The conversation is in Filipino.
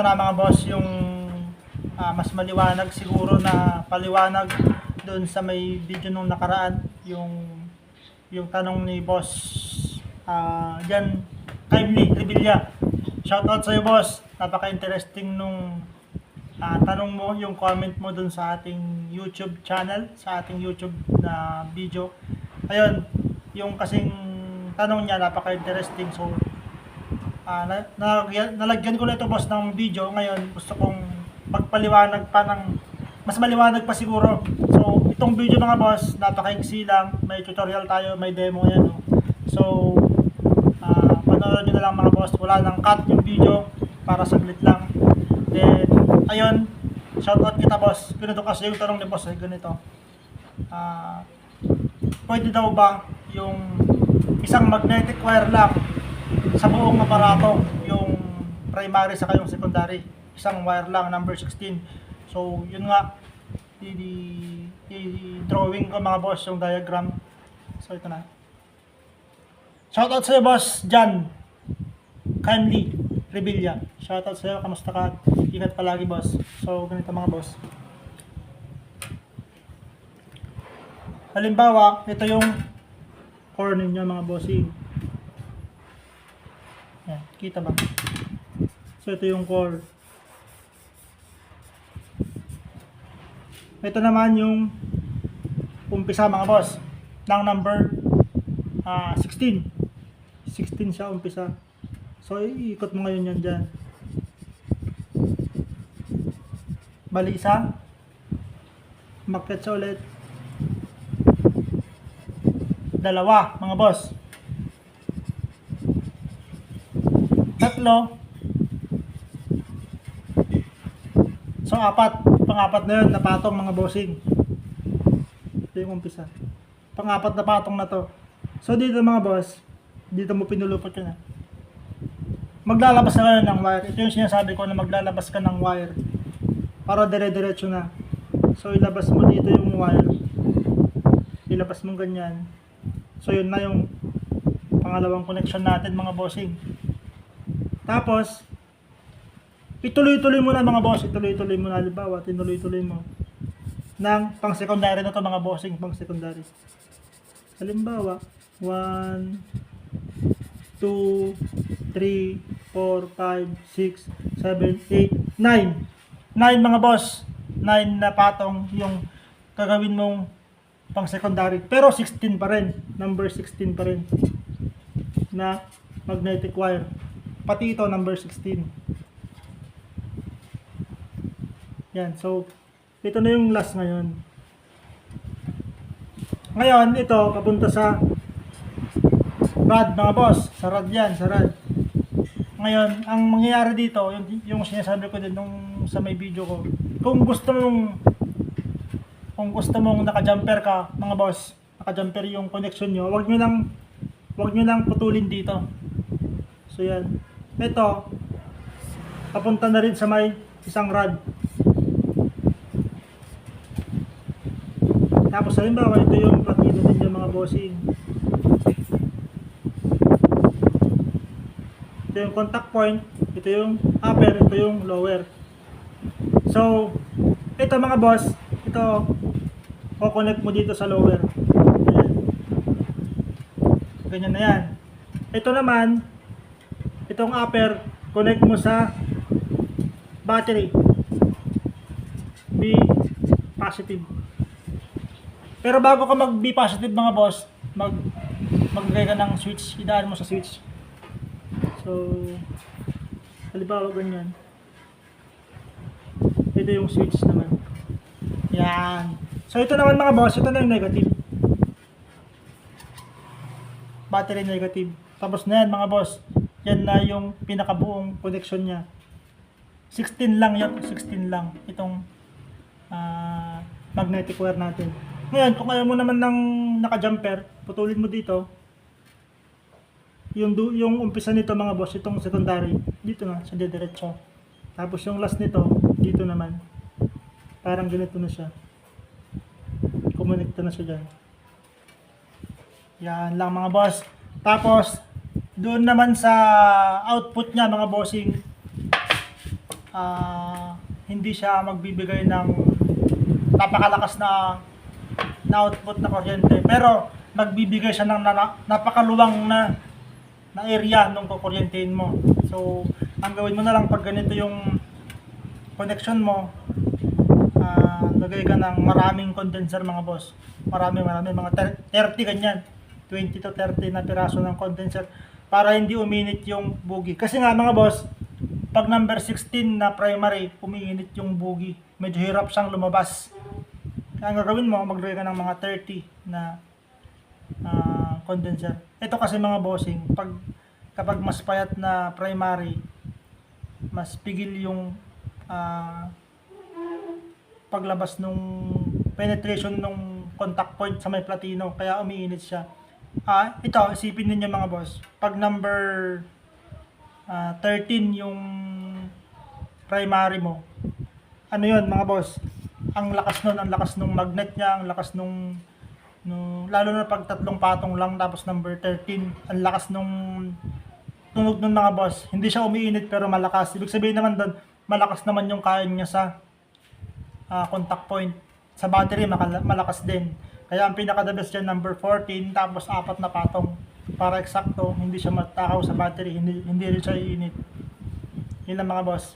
ito na mga boss yung ah, mas maliwanag siguro na paliwanag doon sa may video nung nakaraan yung yung tanong ni boss ah Jan Timely Revilla. Shoutout sa iyo boss. Napaka-interesting nung ah, tanong mo, yung comment mo doon sa ating YouTube channel, sa ating YouTube na video. Ayun, yung kasing tanong niya napaka-interesting so Ah, na, nalagyan, nalagyan ko na ito boss ng video. Ngayon, gusto kong magpaliwanag pa ng mas maliwanag pa siguro. So, itong video mga boss, napakaiksi lang. May tutorial tayo, may demo yan. No? So, ah panoorin nyo na lang mga boss. Wala nang cut yung video para saglit lang. Then, ayun, shoutout kita boss. Ganito kasi yung tanong ni boss ay ganito. Ah, pwede daw ba yung isang magnetic wire lang sa buong aparato yung primary sa yung secondary isang wire lang number 16 so yun nga i, i- drawing ko mga boss yung diagram. So ito na. Shoutout sa iyo boss Jan. Kindly Revilla. Shoutout sa iyo kamusta ka? Ingat palagi boss. So ganito mga boss. Halimbawa ito yung core ninyo mga bossing yan, kita ba? So ito yung core. Ito naman yung umpisa mga boss ng number ah 16. 16 siya umpisa. So iikot mo ngayon yan dyan. Bali isa. Umakyat siya ulit. Dalawa mga boss. Tatlo. So, apat. Pang-apat na yun, napatong mga bossing. Ito yung umpisa. Pang-apat na patong na to. So, dito mga boss, dito mo pinulupot yun. Maglalabas na ng wire. Ito yung sinasabi ko na maglalabas ka ng wire. Para dire-diretso na. So, ilabas mo dito yung wire. Ilabas mo ganyan. So, yun na yung pangalawang connection natin mga bossing. Tapos, ituloy-tuloy mo na mga boss, ituloy-tuloy mo na halimbawa, tinuloy-tuloy mo ng pang secondary na to mga bossing, pang secondary. Halimbawa, 1 2 3 4 5 6 7 8 9 9 mga boss, 9 na patong yung gagawin mong pang secondary. Pero 16 pa rin, number 16 pa rin na magnetic wire. Pati ito, number 16. Yan, so, ito na yung last ngayon. Ngayon, ito, papunta sa rad, mga boss. Sa rad yan, sa rad. Ngayon, ang mangyayari dito, yung, yung sinasabi ko din nung sa may video ko, kung gusto mong kung gusto mong naka-jumper ka, mga boss, naka-jumper yung connection nyo, wag nyo lang wag nyo lang putulin dito. So yan. Ito, papunta na rin sa may isang rod. Tapos halimbawa, ito yung platino ninyo mga bossing. Ito yung contact point, ito yung upper, ito yung lower. So, ito mga boss, ito, connect mo dito sa lower. Ayan. Ganyan na yan. Ito naman, itong upper, connect mo sa battery. B positive. Pero bago ka mag B positive mga boss, mag maglagay ka ng switch, idaan mo sa switch. So, halimbawa ganyan. Ito yung switch naman. Yan. So ito naman mga boss, ito na yung negative. Battery negative. Tapos na yan mga boss. Yan na yung pinakabuong connection niya. 16 lang yan. 16 lang. Itong ah, magnetic wire natin. Ngayon, kung ayaw mo naman ng naka-jumper, putulin mo dito. Yung, yung umpisa nito mga boss, itong secondary, dito na, sa diretso. Tapos yung last nito, dito naman. Parang ganito na siya. Kumonekta na siya dyan. Yan lang mga boss. Tapos, doon naman sa output niya mga bossing, ah, hindi siya magbibigay ng napakalakas na na output na kuryente. Pero magbibigay siya ng na, napakaluwang na na area nung kukuryentehin mo. So, ang gawin mo na lang pag ganito yung connection mo, ah lagay ka ng maraming condenser mga boss. Marami, marami, mga ter- 30 ganyan. 20 to 30 na piraso ng condenser para hindi uminit yung bugi. Kasi nga mga boss, pag number 16 na primary, umiinit yung bugi. Medyo hirap siyang lumabas. Kaya ang gagawin mo, maglagay ka ng mga 30 na ah, condenser. Ito kasi mga bossing, pag kapag mas payat na primary, mas pigil yung ah, paglabas nung penetration nung contact point sa may platino kaya umiinit siya. Ah, ito isipin niyo mga boss. Pag number ah, 13 yung primary mo. Ano 'yun mga boss? Ang lakas nun, ang lakas nung magnet niya, ang lakas nung nung lalo na pag tatlong patong lang tapos number 13, ang lakas nung tunog ng mga boss. Hindi siya umiinit pero malakas. Ibig sabihin naman doon, malakas naman yung kain niya sa ah, contact point. Sa battery, malakas din. Kaya ang pinaka-the best dyan, number 14, tapos apat na patong. Para eksakto, hindi siya matakaw sa battery, hindi, hindi rin siya iinit. Yun lang mga boss.